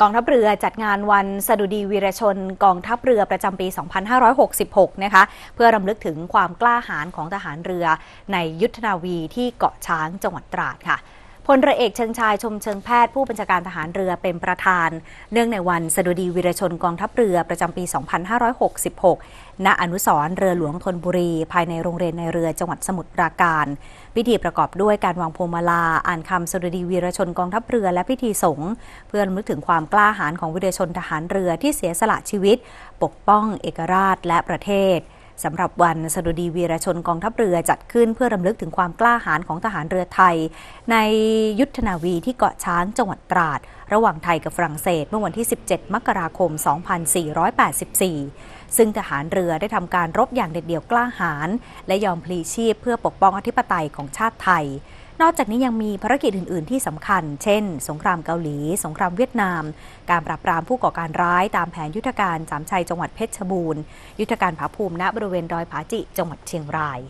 กองทัพเรือจัดงานวันสดุดีวีรชน กองทัพเรือประจำปี 2566 นะคะ เพื่อรำลึกถึงความกล้าหาญของทหารเรือในยุทธนาวีที่เกาะช้างจังหวัดตราดค่ะ พลเรือเอกเชิงชายชมเชิงแพทย์ผู้บัญชาการทหารเรือเป็นประธาน เนื่องในวันสดุดีวีรชนกองทัพเรือประจำปี 2566 ณ อนุสรณ์เรือหลวงธนบุรี ภายในโรงเรียนในเรือจังหวัดสมุทรปราการ พิธีประกอบด้วยการวางพวงมาลา อ่านคำสดุดีวีรชนกองทัพเรือและพิธีสงฆ์เพื่อรำลึกถึงความกล้าหาญของวีรชนทหารเรือที่เสียสละชีวิต ปกป้องเอกราชและประเทศ สำหรับวันสดุดีวีรชนกองทัพเรือจัดขึ้นเพื่อรำลึกถึงความกล้าหาญของทหารเรือไทย ในยุทธนาวีที่เกาะช้างจังหวัดตราด ระหว่างไทยกับฝรั่งเศสเมื่อวันที่ 17 มกราคม 2484 ซึ่งทหารเรือได้ทำการรบอย่างเด็ดเดี่ยวกล้าหาญและยอมพลีชีพเพื่อปกป้องอธิปไตยของชาติไทย นอกจากนี้ยังมีภารกิจอื่น ๆ ที่สำคัญ เช่น สงครามเกาหลี สงครามเวียดนาม การปราบปรามผู้ก่อการร้ายตามแผนยุทธการสามชัยจังหวัดเพชรบูรณ์ ยุทธการผาภูมิณบริเวณดอยผาจิจังหวัดเชียงราย